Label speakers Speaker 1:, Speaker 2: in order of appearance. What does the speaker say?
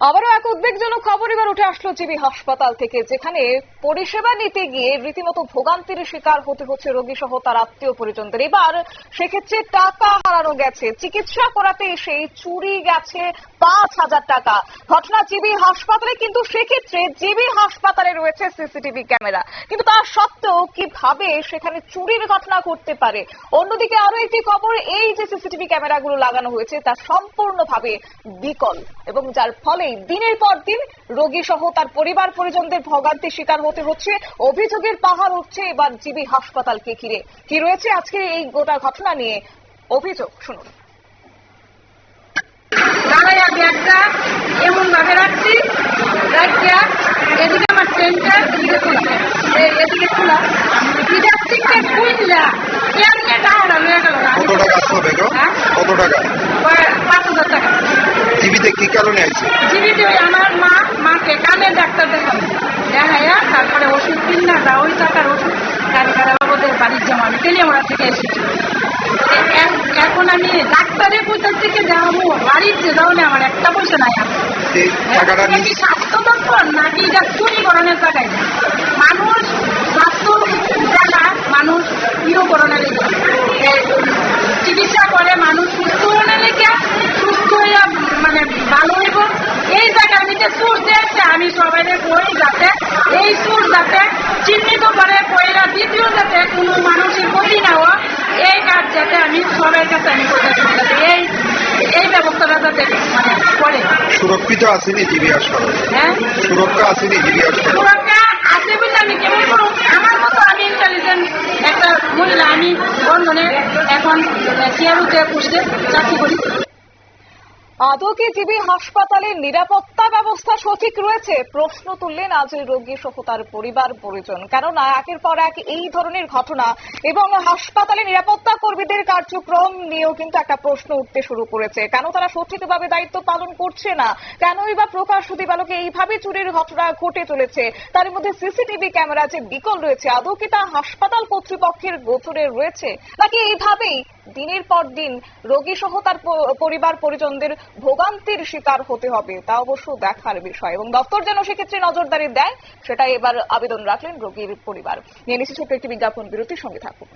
Speaker 1: আবারও এক উদ্বেগজনক খবর এবার উঠে আসলো জিবি হাসপাতাল থেকে, যেখানে পরিষেবা নিতে গিয়ে রীতিমতো ভোগান্তির শিকার হতে হচ্ছে রোগী সহ তার আত্মীয় পরিজনদের। এবার সেক্ষেত্রে টাকা হারানো গেছে। চিকিৎসা করাতে এসে চুরি গেছে পাঁচ হাজার টাকা। ঘটনা জিবি হাসপাতালে, কিন্তু সেক্ষেত্রে জিবি হাসপাতালে রয়েছে সিসিটিভি ক্যামেরা। কিন্তু তা সত্ত্বেও কীভাবে সেখানে চুরির ঘটনা ঘটতে পারে? অন্যদিকে আরও একটি খবর, এই যে সিসিটিভি ক্যামেরাগুলো লাগানো হয়েছে, তা সম্পূর্ণভাবে বিকল এবং যার ফলে দিনের পর দিন রোগী সহ তার পরিবার পরিজনদের ভোগান্তির শিকার হতে হচ্ছে, অভিযোগের পাহাড় উঠছে, এবার জিবি হাসপাতালকে ঘিরে। কি রয়েছে আজকে এই গোটা ঘটনা নিয়ে? অভিযোগ, শুনুন।
Speaker 2: দাঁড়াইয়া ব্যাগটা এমন ভাবে রাখছি। রাখিয়া এদিকে আমার ট্রেনটা এদিকে খোলা এদিকে খোলা এটা থেকে খুললা কেমনে টাকা হয়ে গেল।
Speaker 3: কত টাকা আসলো? কত টাকা?
Speaker 2: পাঁচ হাজার টাকা।
Speaker 3: টিভিতে কি কারণে আইছে?
Speaker 2: জীবিত ওই আমার মা মাকে কানের ডাক্তার দেখানো দেখাইয়া তারপরে ওষুধ কিন না ওই টাকার ওষুধ বাবদের বাড়ির জমা আমি তেলিয়ামোড়া থেকে এসেছি এ- এ- এখন আমি ডাক্তারের পয়সা থেকে দেখাবো বাড়ির যে না আমার একটা পয়সা নাই কি স্বাস্থ্য দপ্তর নাকি এটা চুরিকরণের জায়গায়? মানুষ স্বাস্থ্য জায়গা মানুষ লেগে। এ, চিকিৎসা করে মানুষ সুস্থ হলে লেগে সুস্থ হইয়া মানে ভালো হইব। এই জায়গার মধ্যে সুর দিয়েছে আমি সবাই কই যাতে এই সুর যাতে চিহ্নিত করে যাতে আমি কাছে আমি করতে এই এই ব্যবস্থাটা যাতে মানে করে।
Speaker 3: সুরক্ষিত আসেনি জিবি হাসপাতাল।
Speaker 2: হ্যাঁ?
Speaker 3: সুরক্ষা আসেনি জিবি হাসপাতাল।
Speaker 2: সুরক্ষা আছে বলে আমি কেমন করব আমার মতো আমি ইন্টেলিজেন্ট একটা মহিলা আমি বন্ধনে এখন চেয়ারুতে পুষতে চাকরি করি।
Speaker 1: আদৌ জিবি হাসপাতালের নিরাপত্তা ব্যবস্থা সঠিক রয়েছে? প্রশ্ন তুললেন আজ রোগী সহ তার পরিবার, পরিজন। কেননা একের পর এক এই ধরনের ঘটনা এবং হাসপাতালে নিরাপত্তা কর্মীদের কার্যক্রম নিয়েও কিন্তু একটা প্রশ্ন উঠতে শুরু করেছে। কেন তারা সঠিকভাবে দায়িত্ব পালন করছে না? কেনই বা প্রকাশ দিবালোকে এইভাবে চুরির ঘটনা ঘটে চলেছে? তার মধ্যে সিসিটিভি ক্যামেরা যে বিকল রয়েছে, আদৌ কি তা হাসপাতাল কর্তৃপক্ষের গোচরে রয়েছে? নাকি এইভাবেই দিনের পর দিন রোগী সহ তার পরিবার পরিজনদের ভোগান্তির শিকার হতে হবে, তা অবশ্য দেখার বিষয়। এবং দপ্তর যেন সেক্ষেত্রে নজরদারি দেয়, সেটাই এবার আবেদন রাখলেন রোগীর পরিবার। নিয়ে নিচ্ছি ছোট্ট একটি বিজ্ঞাপন বিরতির সঙ্গে থাকুন।